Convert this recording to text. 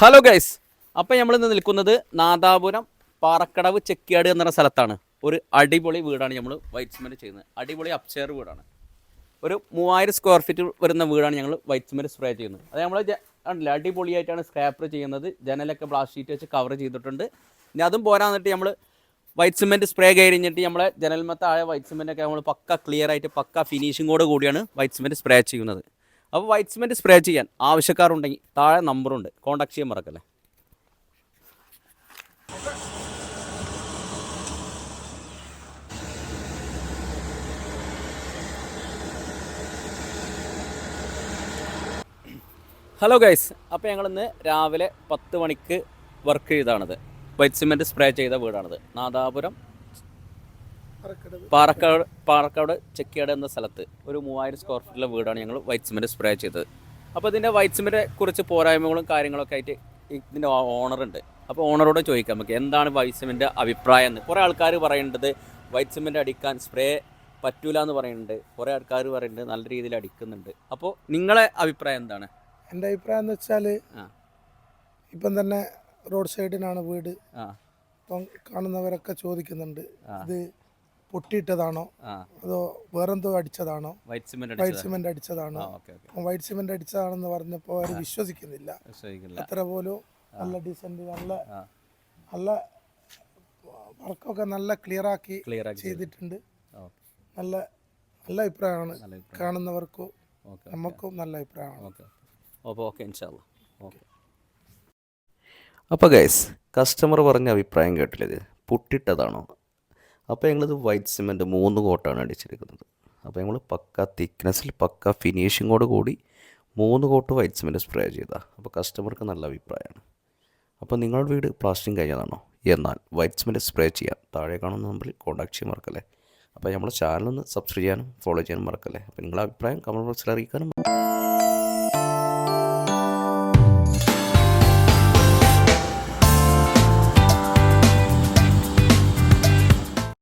Hello guys അപ്പം നമ്മൾ ഇന്ന് നിൽക്കുന്നത് നാദാപുരം പാറക്കടവ് ചെക്കിയാട് എന്ന് പറഞ്ഞ സ്ഥലത്താണ്. ഒരു അടിപൊളി വീടാണ് നമ്മൾ വൈറ്റ് സിമെന്റ് ചെയ്യുന്നത്. അടിപൊളി അപ്ചെയർ വീടാണ്. ഒരു മൂവായിരം സ്ക്വയർ ഫീറ്റ് വരുന്ന വീടാണ് ഞങ്ങൾ വൈറ്റ് സിമെന്റ് സ്പ്രേ ചെയ്യുന്നത്. അത് നമ്മൾ കണ്ടില്ല? അടിപൊളിയായിട്ടാണ് സ്ക്രാപ്പർ ചെയ്യുന്നത്. ജനലൊക്കെ ബ്ലാസ്റ്റ് ഷീറ്റ് വെച്ച് കവർ ചെയ്തിട്ടുണ്ട്. ഇനി അതും പോരാന്നിട്ട് നമ്മൾ വൈറ്റ് സിമെന്റ് സ്പ്രേ കഴിഞ്ഞിട്ട് നമ്മളെ ജനൽമത്തായ വൈറ്റ് സിമെന്റൊക്കെ നമ്മൾ പക്ക ക്ലിയർ ആയിട്ട് പക്ക ഫിനിഷിങ്ങോട് കൂടിയാണ് വൈറ്റ് സിമെന്റ് സ്പ്രേ ചെയ്യുന്നത്. അപ്പോൾ വൈറ്റ് സിമെന്റ് സ്പ്രേ ചെയ്യാൻ ആവശ്യക്കാരുണ്ടെങ്കിൽ താഴെ നമ്പറുണ്ട് കോൺടാക്ട് ചെയ്യാൻ മറക്കല്ലേ? ഹലോ ഗൈസ് അപ്പോൾ ഞങ്ങളിന്ന് രാവിലെ പത്ത് മണിക്ക് വർക്ക് ചെയ്താണിത് വൈറ്റ് സിമെന്റ് സ്പ്രേ ചെയ്ത വീടാണിത്. നാദാപുരം പാറക്കാട് പാറക്കാട് ചെക്കിയാട് എന്ന സ്ഥലത്ത് ഒരു മൂവായിരം സ്ക്വയർ ഫീറ്റിലെ വീടാണ് ഞങ്ങൾ വൈറ്റ് സിമെന്റ് സ്പ്രേ ചെയ്തത്. അപ്പോൾ ഇതിന്റെ വൈറ്റ് സിമെന്റിനെ കുറിച്ച് പോരായ്മകളും കാര്യങ്ങളൊക്കെ ആയിട്ട് ഇതിന്റെ ഓണറുണ്ട് അപ്പോൾ ഓണറോട് ചോദിക്കാം നമുക്ക് എന്താണ് വൈറ്റ് സിമെന്റ് അഭിപ്രായം എന്ന്. കുറേ ആൾക്കാർ പറയേണ്ടത് വൈറ്റ് സിമെന്റ് അടിക്കാൻ സ്പ്രേ പറ്റൂല എന്ന് പറയുന്നുണ്ട് കുറേ ആൾക്കാർ പറയുന്നുണ്ട് നല്ല രീതിയിൽ അടിക്കുന്നുണ്ട്. അപ്പോൾ നിങ്ങളെ അഭിപ്രായം എന്താണ്? എന്റെ അഭിപ്രായം എന്ന് വെച്ചാൽ ഇപ്പം തന്നെ റോഡ് സൈഡിനാണ് വീട്. ആ. അപ്പം കാണുന്നവരൊക്കെ ചോദിക്കുന്നുണ്ട് ഇത് പൊട്ടിയിട്ടതാണോ? അതോ വേറെന്തോ അടിച്ചതാണോ? വൈറ്റ് സിമെന്റ് അടിച്ചതാണോ? വൈറ്റ് സിമെന്റ് അടിച്ചതാണെന്ന് പറഞ്ഞപ്പോൾ അവർ വിശ്വസിക്കുന്നില്ല. അത്ര പോലും നല്ല ഡീസന്റ് നല്ല നല്ല വർക്കൊക്കെ നല്ല ക്ലിയർ ആക്കി ചെയ്തിട്ടുണ്ട്. നല്ല നല്ല അഭിപ്രായമാണ് കാണുന്നവർക്കും നമുക്കും നല്ല അഭിപ്രായമാണ്. അപ്പൊ അപ്പോൾ ഓക്കെ ഇൻഷാല്ല ഓക്കെ. അപ്പോൾ ഗൈസ് കസ്റ്റമർ പറഞ്ഞ അഭിപ്രായം കേട്ടില്ലേ പൊട്ടിട്ടതാണോ? അപ്പോൾ ഞങ്ങളിത് വൈറ്റ് സിമെന്റ് മൂന്ന് കോട്ടാണ് അടിച്ചിരിക്കുന്നത് അപ്പോൾ ഞങ്ങൾ പക്ക തിക്നെസ്സിൽ പക്ക ഫിനിഷിങ്ങോട് കൂടി മൂന്ന് കോട്ട് വൈറ്റ് സിമെന്റ് സ്പ്രേ ചെയ്താൽ അപ്പോൾ കസ്റ്റമർക്ക് നല്ല അഭിപ്രായമാണ്. അപ്പോൾ നിങ്ങളുടെ വീട് പ്ലാസ്റ്റിക് കഴിഞ്ഞതാണോ എന്നാൽ വൈറ്റ് സിമെന്റ് സ്പ്രേ ചെയ്യാൻ താഴെ കാണുന്ന നമ്പറിൽ കോൺടാക്ട് ചെയ്യാൻ മറക്കല്ലേ? അപ്പോൾ നമ്മുടെ ചാനൽ ഒന്ന് സബ്സ്ക്രൈബ് ചെയ്യാനും ഫോളോ ചെയ്യാനും മറക്കല്ലേ? അപ്പോൾ നിങ്ങളുടെ അഭിപ്രായം കമന്റ് ബോക്സിൽ അറിയിക്കാനും